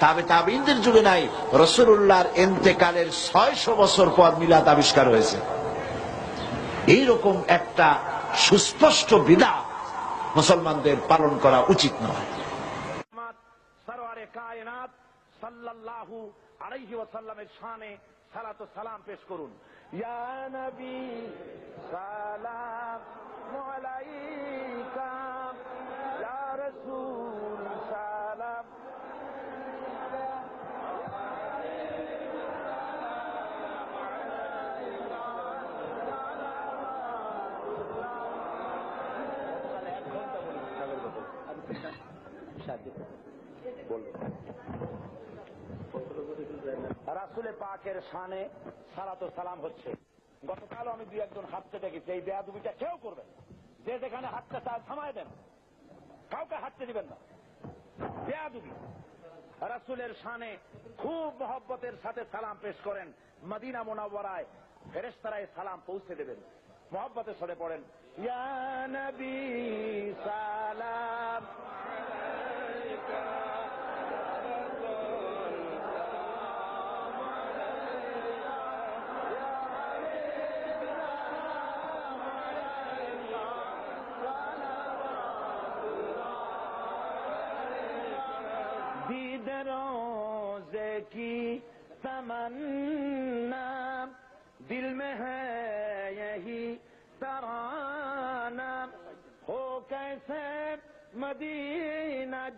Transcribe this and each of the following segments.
তাবে তাবিনদের যুগে নাই। রসুল্লাহর এন্তেকালের ছয়শো বছর পর মিলাদ আবিষ্কার হয়েছে। এইরকম একটা সুস্পষ্ট বিদা মুসলমানদের পালন করা উচিত নয়। সাল্লাল্লাহু আলাইহি ওয়াসাল্লামের শানে সালাত সালাম পেশ করুন। ইয়া নবী রাসুলে পাকের শানে সালাত ও সালাম হচ্ছে। গতকালও আমি দুই একজন হাঁটতে দেখেছি, এই বেয়াদুবিটা কেউ করবেন যে যেখানে হাঁটতে চায় থামায় দেন। কাউকে হাঁটতে দিবেন না। বেয়াদুবি রাসুলের শানে খুব মহব্বতের সাথে সালাম পেশ করেন। মদিনা মোনাওয়ারায় ফেরেস্তারায় সালাম পৌঁছে দেবেন। মহব্বতের সাথে পড়েন, ইয়া নবী, সালাম। روزے کی تمنا دل میں ہے یہی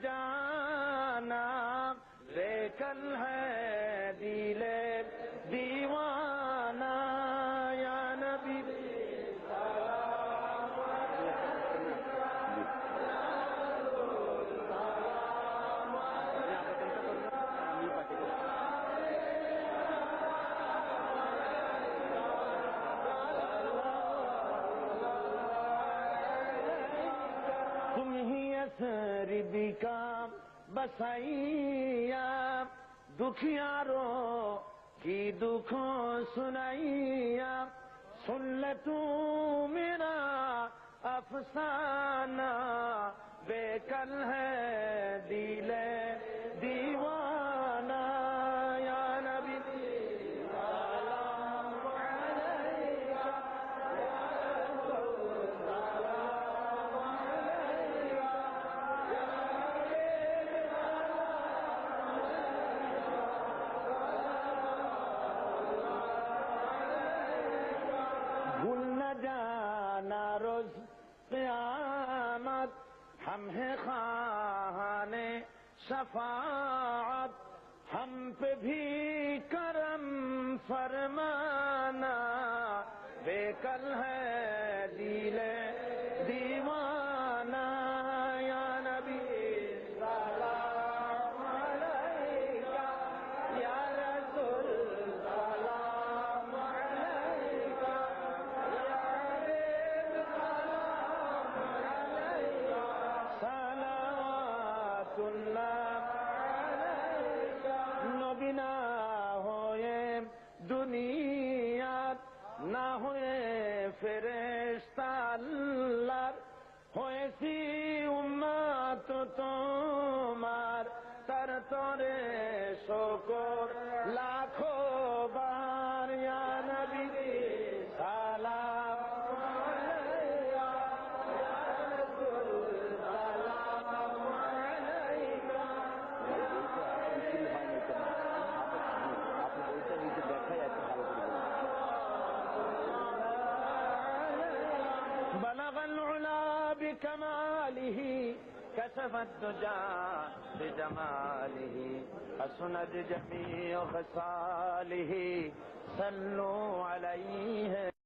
جانا ریکل ہے دل دیوانہ یا نبی۔ تم ہی سردکا بسائیا دکھیاروں کی دکھوں سنائیا سن لوں میرا افسانہ بے کل ہے دل۔ قیامت ہم ہیں خان شفاعت ہم پہ بھی کرم فرمانا۔ নবীনা হয়ে দুনিয়াত না হয়ে ফেরেস্তা আল্লাহর। হয়েছি উম্মাত তোমার তার তরে শকর লাখো كماله كشف الدجى بجماله حسنت جميع خصاله صلوا عليه.